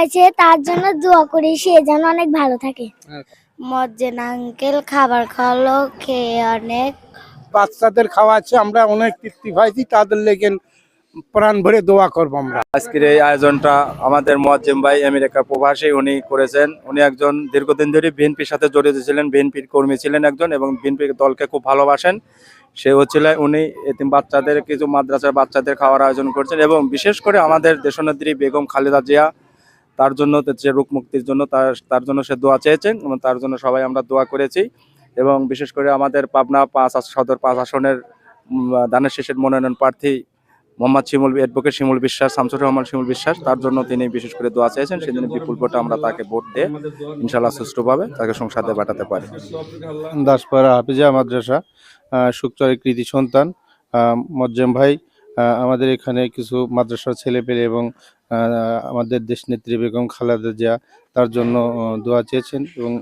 হয়েছে তার জন্য দোয়া করি সে যেন অনেক ভালো থাকে। মজ্জেন আঙ্কেল খাবার খাওয়ালো খেয়ে অনেক। বাচ্চাদের খাওয়াচ্ছে আমরা অনেক তৃপ্তি পাইছি তাদের লেগে প্রাণ ভরে দোয়া করব আমরা। আজকের এই আয়োজনটা আমাদের মোয়াজ্জেম ভাই আমেরিকা প্রবাসী উনি করেছেন। উনি একজন দীর্ঘদিন ধরে বিএনপির সাথে জড়িত ছিলেন বিএনপির কর্মী ছিলেন একজন এবং বিএনপি দলকে খুব ভালোবাসেন। সে হচ্ছিল উনি এতিম বাচ্চাদের কিছু মাদ্রাসার বাচ্চাদের খাওয়ার আয়োজন করছেন এবং বিশেষ করে আমাদের দেশনেত্রী বেগম খালেদা জিয়া তার জন্য যে রোগ মুক্তির জন্য তার তার জন্য সে দোয়া চেয়েছেন এবং তার জন্য সবাই আমরা দোয়া করেছি এবং বিশেষ করে আমাদের পাবনা পাঁচ সদর পাঁচ আসনের দানের শেষের মনোনয়ন প্রার্থী মোহাম্মদ শিমুল অ্যাডভোকেট শিমুল বিশ্বাস, শামসুর রহমান শিমুল বিশ্বাস, তার জন্য তিনি বিশেষ করে দোয়া চেয়েছেন। সেদিন বিপুল ভোটে আমরা তাকে ভোট দিয়ে ইনশাল্লাহ সুষ্ঠুভাবে তাকে সংসদে পাঠাতে পারি। দাসপাড়া হাফিজা মাদ্রাসা শুকচরের কৃতি সন্তান মজ্জেম ভাই আমাদের এখানে কিছু মাদ্রাসার ছেলে পেলে এবং আমাদের দেশনেত্রী বেগম খালেদা জিয়া তার জন্য দোয়া চেয়েছেন এবং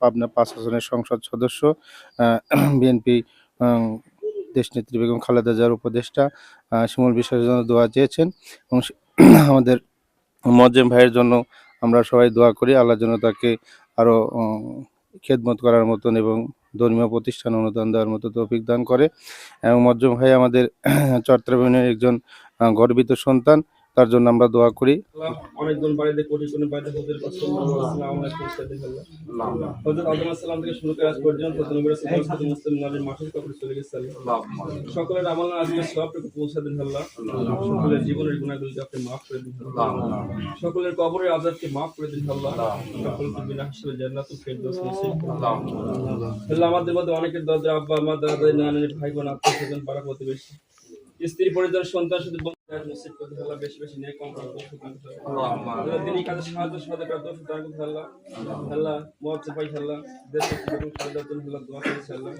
পাবনা পাঁচ আসনের সংসদ সদস্য বিএনপি দেশনেত্রী বেগম খালেদা জিয়ার উপদেষ্টা শিমুল বিশ্বাসের জন্য দোয়া চেয়েছেন এবং আমাদের মজ্জেম ভাইয়ের জন্য আমরা সবাই দোয়া করি, আল্লাহর জন্য তাকে আরও খেদমত করার মতন এবং ধর্মীয় প্রতিষ্ঠান অনুদান দেওয়ার মতো তৌফিক দান করে। এবং মজ্জম ভাই আমাদের চট্টগ্রামের একজন গর্বিত সন্তান। তার জন্য আমরা দোয়া করি। আমরা সকলের করে দিন কবরের করে দিন আমাদের মধ্যে অনেকের দাদা আব্বা মা দাদা নানা, ভাই, বোন, আত্মীয় স্বজন, পাড়া প্রতিবেশী, স্ত্রী, পরিজন সন্তান নসিব করতে আল্লাহ বেশি বেশি নেক কম করার তৌফিক আল্লাহ দিনই কাজে সাহায্য সহায়তা করার তৌফিক দান করুন আল্লাহ আল্লাহ মুআফ পাই আল্লাহ দেশে জীবন খালেদার জন্য আল্লাহ দোয়া করেছি আল্লাহ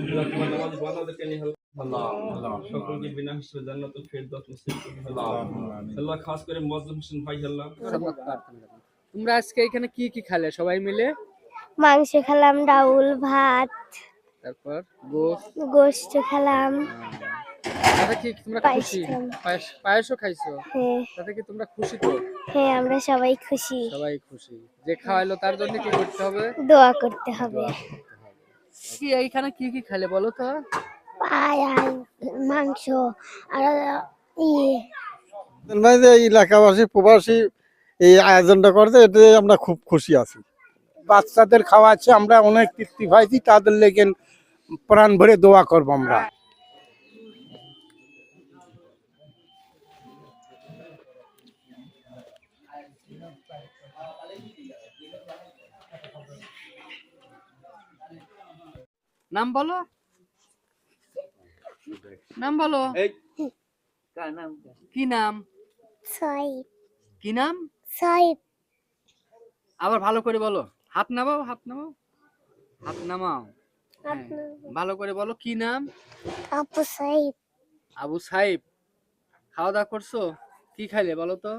আল্লাহ তোমার নামাজ বান্দাদেরকে নিয়ে আল্লাহ সকলকে বিনা হিসেবে জান্নাতুল ফেরদৌস নসিব করুন আল্লাহ আল্লাহ খাস করে মুআজ্জম হোসেন ভাই আল্লাহ তোমরা আজকে এখানে কি কি খেলে সবাই মিলে? মাংস খেলাম ডাউল ভাত। তারপর গোস গোস্ত খেলাম। তাতে কি তোমরা খুশি? পায়েস পায়েসও খাইছো? হ্যাঁ। তাতে কি তোমরা খুশি তো? হ্যাঁ আমরা সবাই খুশি। সবাই খুশি। যে খাওয়াইলো তার জন্য কি করতে হবে? দোয়া করতে হবে। কি এইখানে কি কি খালে বলো তো? পায় মাংস আর ইয়ে। ভাই যে এলাকাবাসী প্রবাসী এই আয়োজনটা করছে এতে আমরা খুব খুশি আছি। বাচ্চাদের খাওয়াচ্ছে আমরা অনেক তৃপ্তি পাইছি তাদের লেগে প্রাণ ভরে দোয়া করব আমরা। নাম বলো। নাম বলো। কি নাম? কি নাম? আবার ভালো করে বলো। হাত নামাও হাত নামাও। হাত নামাও। হ্যাঁ, ভালো করে বলো কি নাম? আপু সাহেব আবু সাহেব খাওয়া দাওয়া করছ? কি খাইলে বলো তো?